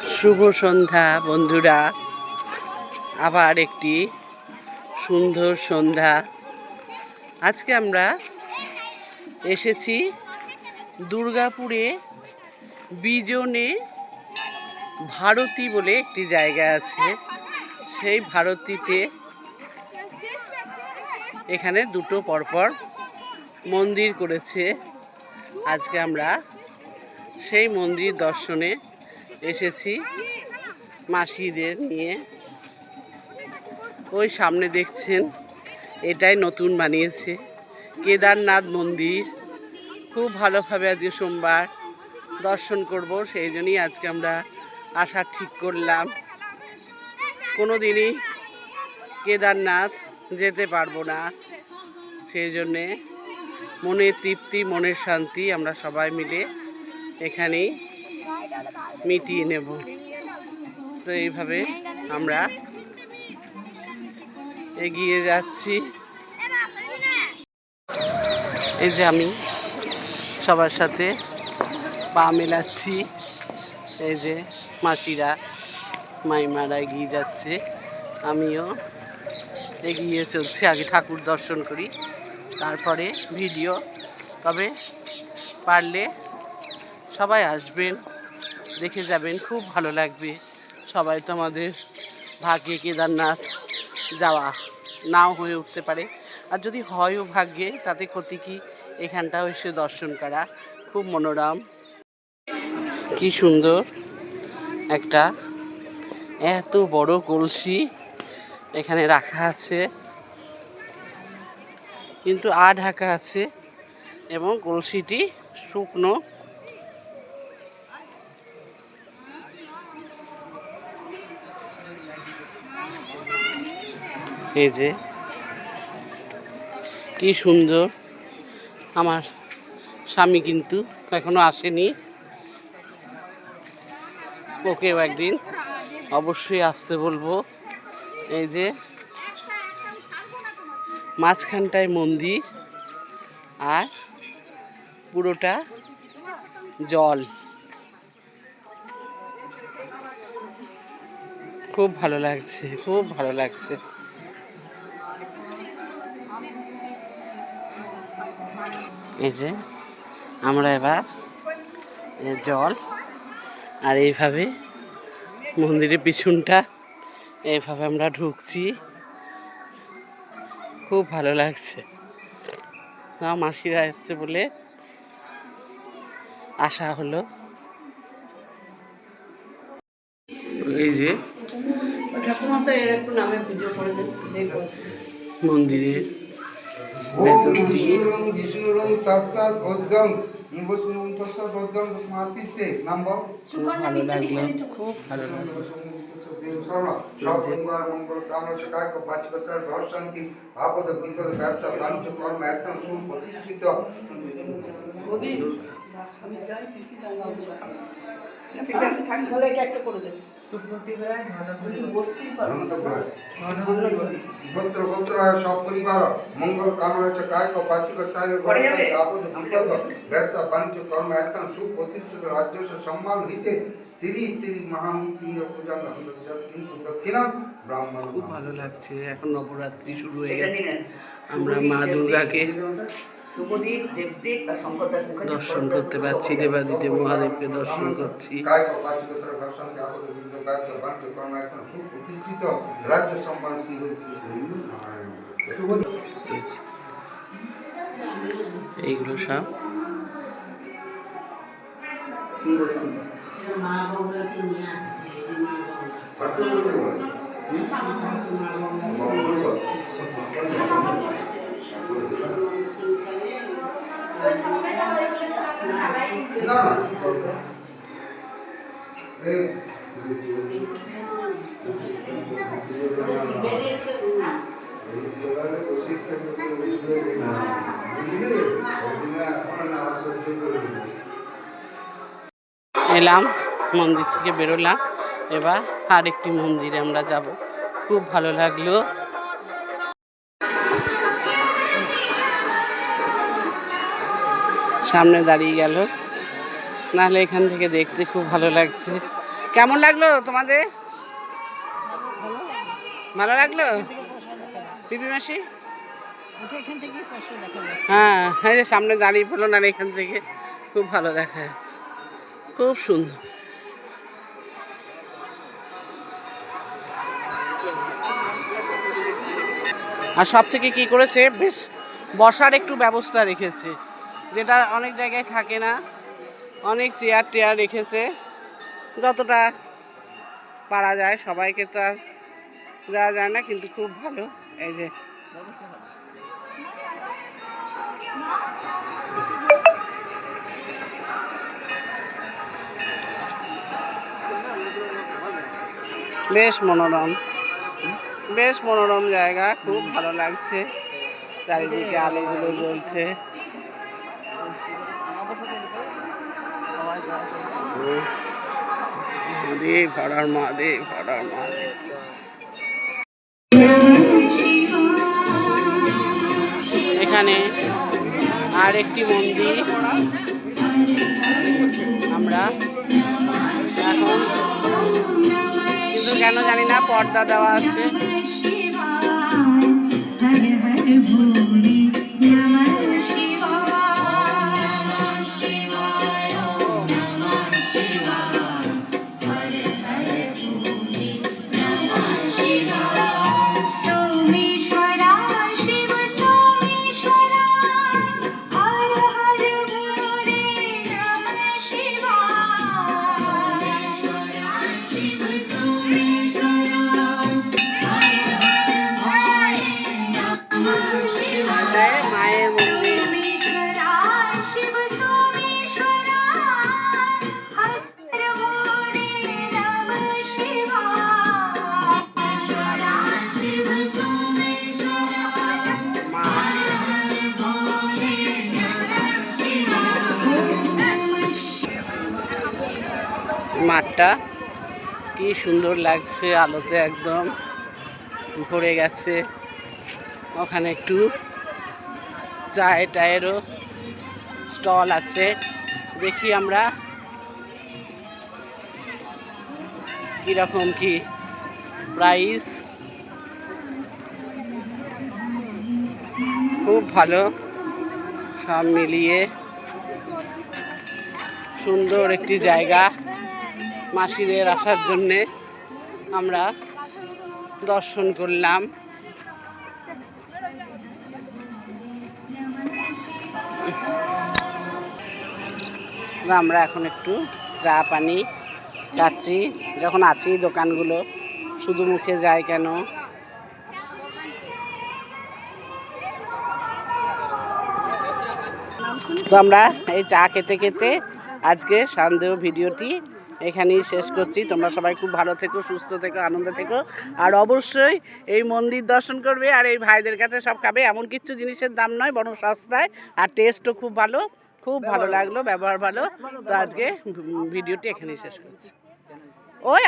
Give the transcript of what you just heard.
শুভ সন্ধ্যা, বন্ধুরা। আবার একটি সুন্দর সন্ধ্যা। আজকে আমরা এসেছি দুর্গাপুরে বিজনে ভারতী বলে একটি জায়গা আছে। সেই ভারতীতে এখানে দুটো পরপর মন্দির করেছে। আজকে আমরা সেই মন্দির দর্শনে এসেছি মাসিদের নিয়ে। ওই সামনে দেখছেন, এটাই নতুন বানিয়েছে। কেদারনাথ মন্দির। খুব ভালোভাবে আজকে সোমবার দর্শন করব, সেই জন্যই আজকে আমরা আসা ঠিক করলাম। কোনো দিনই কেদারনাথ যেতে পারব না। সেই জন্যে মনের তৃপ্তি, মনের শান্তি আমরা সবাই মিলে এখানেই মিটিয়ে নেব। তো এইভাবে আমরা এগিয়ে যাচ্ছি। এই যে আমি সবার সাথে পা মেলাচ্ছি। এই যে মাসিরা, মাইমারা এগিয়ে যাচ্ছে। আমিও এগিয়ে চলছি, আগে ঠাকুর দর্শন করি, তারপরে ভিডিও। তবে পারলে সবাই আসবেন। দেখে যাবেন, খুব ভালো লাগবে। সবাই তো আমাদের ভাগ্যে কেদারনাথ যাওয়া নাও হয়ে উঠতে পারে। আর যদি হয়ও ভাগ্যে, তাতে ক্ষতি কি? এখানটাও এসে দর্শন করা, খুব মনোরম। কি সুন্দর একটা, এত বড় কলসি এখানে রাখা আছে। কিন্তু আ ঢাকা আছে এবং কলসিটি শুকনো। এই যে, কি সুন্দর। আমার স্বামী কিন্তু এখনও আসেনি। ওকেও একদিন অবশ্যই আসতে বলব। এই যে, মাঝখানটায় মন্দির আর পুরোটা জল। খুব ভালো লাগছে, খুব ভালো লাগছে। এই যে আমরা এবার জল আর এইভাবে মন্দিরের পিছনটা এইভাবে আমরা ঢুকছি। খুব ভালো লাগছে। না মাসিরা এসছে বলে আসা হলো। এই যে মন্দিরের অদ্যং খুব ভালো লাগল। খুব ভালো লাগল। সব মঙ্গল মঙ্গল গোত্র গোত্র মঙ্গল কামনা আপদ বিপদ ব্যবসা বাণিজ্য কর্ম স্থান সুপ্রতিষ্ঠিত রাজ্য সম্মান হইতে শ্রী শ্রী পূজা দক্ষিণ ব্রাহ্মণ খুব ভালো লাগছে। এখন নবরাত্রি শুরু হয়ে গেছে। আমরা মা দুর্গাকে শুভদীপ দেবদেব আর শঙ্কর দাস মুখার্জি দর্শন করতে পারছি দেবাদিদেব মহাদেবকে দর্শন করছি। সুপ্রতিষ্ঠিত রাজ্য সম্মান শ্রী এইগুলো সব? মা এলাম মন্দির থেকে বেরোলাম। এবার আরেকটি মন্দিরে আমরা যাব। খুব ভালো লাগল। সামনে দাঁড়িয়ে গেল। নাহলে এখান থেকে দেখতে খুব ভালো লাগছে। কেমন লাগল তোমাদের? ভালো লাগল? পিপি মাসি? হ্যাঁ হ্যাঁ সামনে দাঁড়িয়ে পড়ল না এখান থেকে খুব ভালো দেখা যাচ্ছে। খুব সুন্দর। আর সব থেকে কী করেছে? বেশ, বসার একটু ব্যবস্থা রেখেছে। যেটা অনেক জায়গায় থাকে না, অনেক চেয়ার টেয়ার রেখেছে। যতটা পারা যায়, সবাইকে তো আর দেওয়া যায় না, কিন্তু খুব ভালো। এই যে। বেশ মনোরম। বেশ মনোরম জায়গা, খুব ভালো লাগছে। চারিদিকে আলোগুলো জ্বলছে। এখানে আর একটি মন্দির। আমরা এখন কিন্তু কেন জানি না পর্দা দেওয়া আছে। মাঠটা। কি সুন্দর লাগছে, আলোতে একদম ভরে গেছে। ওখানে একটু চায় টায়েরও স্টল আছে। দেখি আমরা কীরকম কি প্রাইস। খুব ভালো। সব মিলিয়ে সুন্দর একটি জায়গা। মাসিদের আসার জন্যে আমরা দর্শন করলাম। আমরা এখন একটু চা পানি খাচ্ছি। যখন আছি দোকানগুলো, শুধু মুখে যায় কেন? তো আমরা এই চা খেতে খেতে আজকে সন্দেহ ভিডিওটি এখানেই শেষ করছি। তোমরা সবাই খুব ভালো থেকো সুস্থ থেকো আনন্দে থেকো। আর অবশ্যই এই মন্দির দর্শন করবে আর এই ভাইদের কাছে সব খাবে। এমন কিছু জিনিসের দাম নয় বরং সস্তায়। আর টেস্টও খুব ভালো। খুব ভালো লাগল ব্যবহার ভালো। তো আজকে ভিডিওটি এখানেই শেষ করছি। ওই